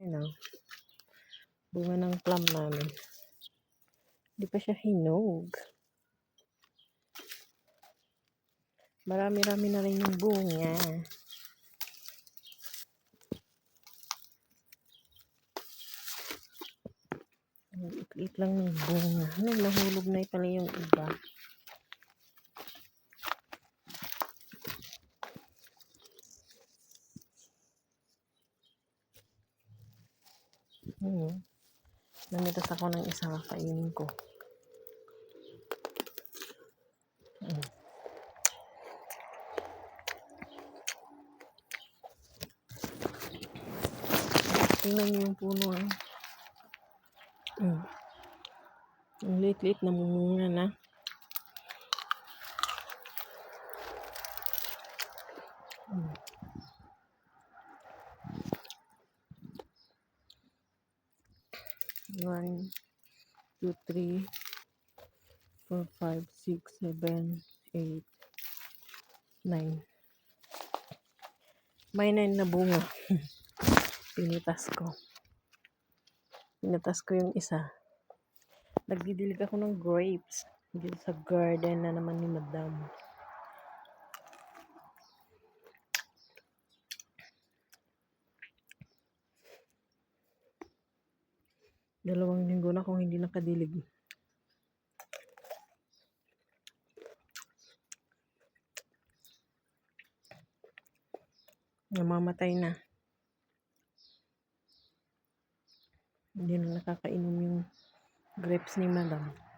Ano, bunga ng plum namin. Hindi pa siya hinog. Marami-rami na rin yung bunga. Liit lang ng bunga. Ano, nahulog na pala yung iba. Hmm. Namitas ako ng isa kakainin ko. Hmm. Tingnan niyo yung puno ah. Hmm. Ang liit-liit namumunga na. 1, 2, 3, 4, 5, 6, 7, 8, 9. May 9 na bunga. Pinitas ko. Pinitas ko yung isa. Nagdidilig ako ng grapes dito sa garden na naman ni Madam. Dalawang linggo na kung hindi nakadilig. Namamatay na. Hindi na nakakainom yung grapes ni Madam.